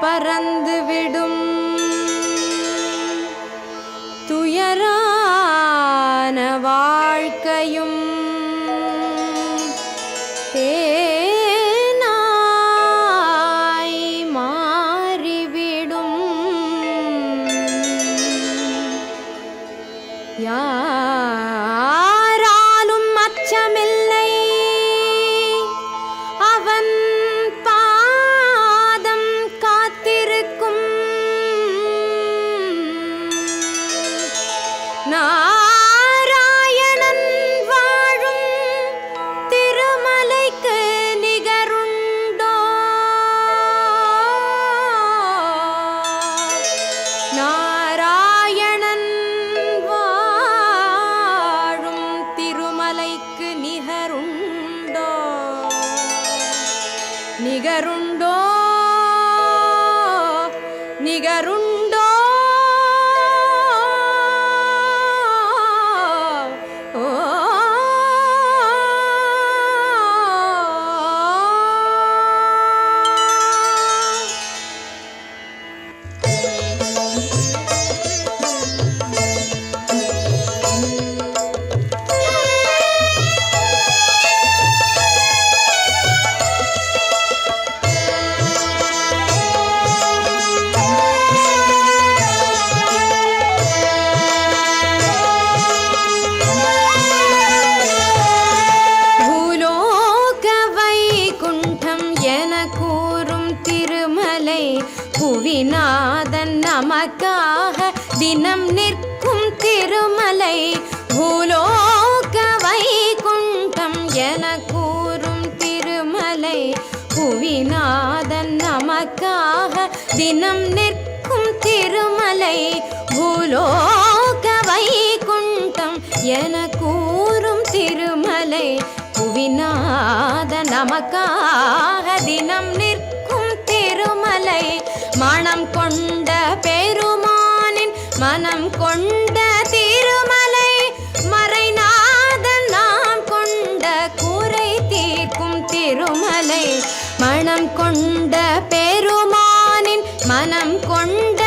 பறந்து விடும் நிகருண்டோ தினம் நிற்கும் திருமலை. பூலோக வைகுண்டம் என கூறும் திருமலை. புவிநாதன் நமக்காக தினம் நிற்கும் திருமலை. பூலோக வைகுண்டம் என கூறும் திருமலை. புவிநாத நமக்காக தினம் நிற்கும் திருமலை. மனம் கொண்ட கொண்ட திருமலை மறைநாதன் நாம் கொண்ட குறை தீர்க்கும் திருமலை. மனம் கொண்ட பெருமானின் மனம் கொண்ட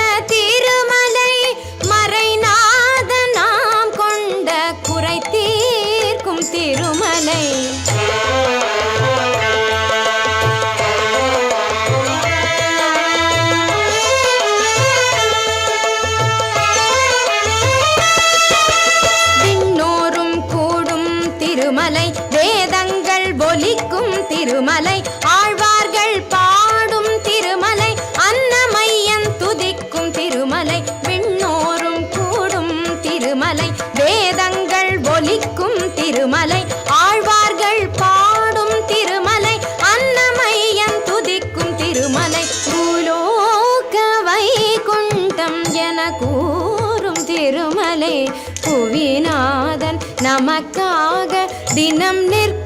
திருமலை வேதங்கள் ஒலிக்கும் திருமலை. ஆழ்வார்கள் பாடும் திருமலை அன்னமையன் துதிக்கும் திருமலை விண்ணோரும் கூடும் திருமலை. வேதங்கள் ஒலிக்கும் திருமலை ஆழ்வார்கள் பாடும் திருமலை அன்னமையன் துதிக்கும் திருமலை. பூலோக வைகுண்டம் என கூறும் திருமலை புவிநாதன் நமக்காக தினம் நிற்க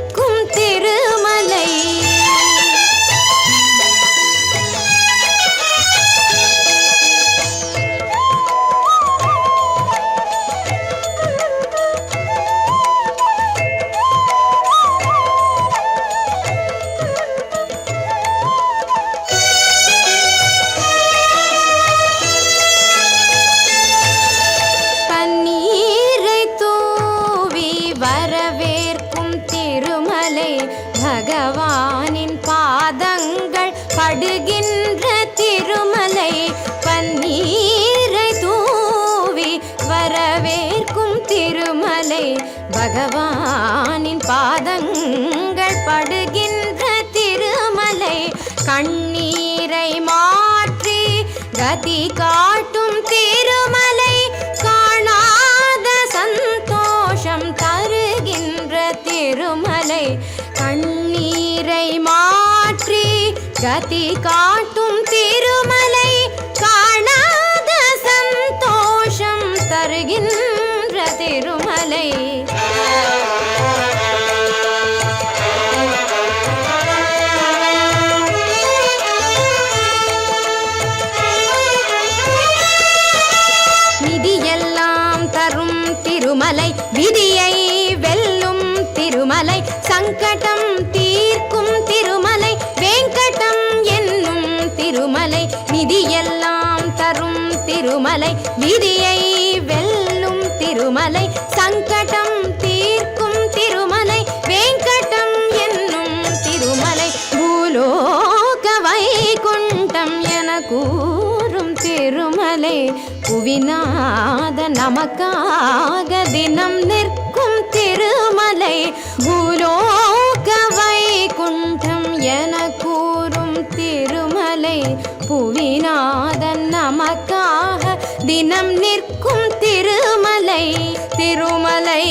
பகவானின் பாதங்கள் படுகின்ற திருமலை பன்னீரை தூவி வரவேற்கும் திருமலை. பகவானின் பாதங்கள் படுகின்ற திருமலை கண்ணீரை மாற்றி கதி সাথে কাট திருமலை விதியை வெல்லும் திருமலை சங்கடம் தீர்க்கும் திருமலை வேங்கடம் என்னும் திருமலை பூலோக வைகுண்டம் என கூறும் திருமலை. புவிநாத நமக்காக தினம் நிற்கும் திருமலை பூலோக வைகுண்டம் என கூறும் திருமலை. புவிநாதன் நமக்கா தினம் நிற்கும் திருமலை திருமலை.